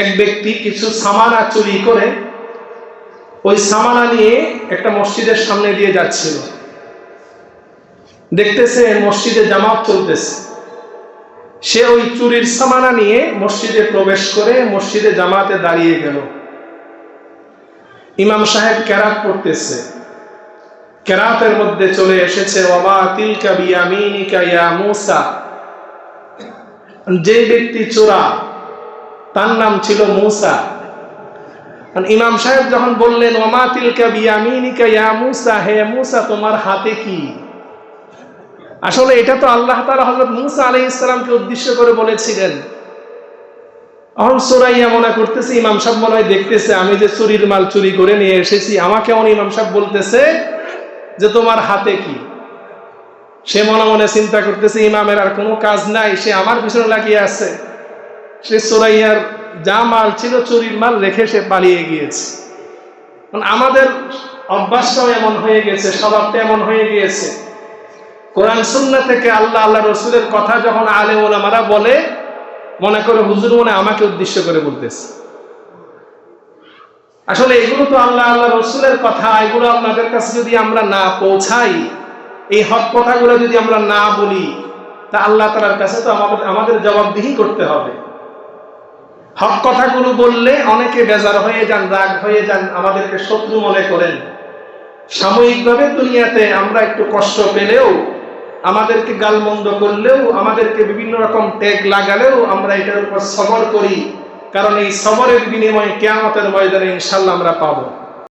এক ব্যক্তি কিছু সামানা চুরি করে ওই সামানা নিয়ে একটা মসজিদের সামনে দিয়ে যাচ্ছিল। দেখতেছে মসজিদে জামাত চলতেছে। সে ওই চুরির সামানা নিয়ে মসজিদে প্রবেশ করে মসজিদে জামাতে দাঁড়িয়ে গেল। ইমাম সাহেব কেরাত পড়তেছে। কেরাতের মধ্যে চলে এসেছে যে ব্যক্তি চোরা তার নাম ছিল মুসা। ইমাম সাহেব যখন বললেন তোমার হাতে কি? আসলে এটা তো আল্লাহ তাআলা হযরত মুসা আলাইহিস সালামকে উদ্দেশ্য করে বলেছিলেন। এখন সোরাইয়া মনে করতেছে, ইমাম সাহেব মনে হয় দেখতেছে, আমি যে চুরির মাল চুরি করে নিয়ে এসেছি, আমাকে এমন ইমাম সাহেব বলতেছে যে তোমার হাতে কি? সে মনে মনে চিন্তা করতেছে, ইমামের আর কোনো কাজ নাই, সে আমার পিছনে লাগিয়ে আছে। সে সোরাইয়ার যা মাল ছিল চুরির মাল রেখে সে পালিয়ে গিয়েছে। আমাদের অভ্যাসটাও এমন হয়ে গেছে, স্বভাবটা এমন হয়ে গিয়েছে। কোরআন সুন্না থেকে আল্লাহ আল্লাহ রসুলের কথা যখন আলে ওলামারা বলে, মনে করে হুজুর মনে আমাকে উদ্দেশ্য করে বলতেছে। আসলে এগুলো তো আল্লাহ আল্লাহ রসুলের কথা, এগুলো আপনাদের কাছে যদি আমরা না পৌঁছাই, এই হক কথাগুলো যদি আমরা না বলি, তা আল্লাহ তালার কাছে তো আমাদের আমাদের জবাবদিহি করতে হবে। হক কথাগুলো বললে অনেকে বেজার হয়ে যান, রাগ হয়ে যান, আমাদেরকে শত্রু মনে করেন। সাময়িকভাবে দুনিয়াতে আমরা একটু কষ্ট পেলেও, আমাদেরকে গালমন্দ করলেও, আমাদেরকে বিভিন্ন রকম ট্যাগ লাগালেও আমরা এটার উপর সবর করি। কারণ এই সবরের বিনিময়ে কেয়ামতের ময়দানে ইনশাল্লাহ আমরা পাবো।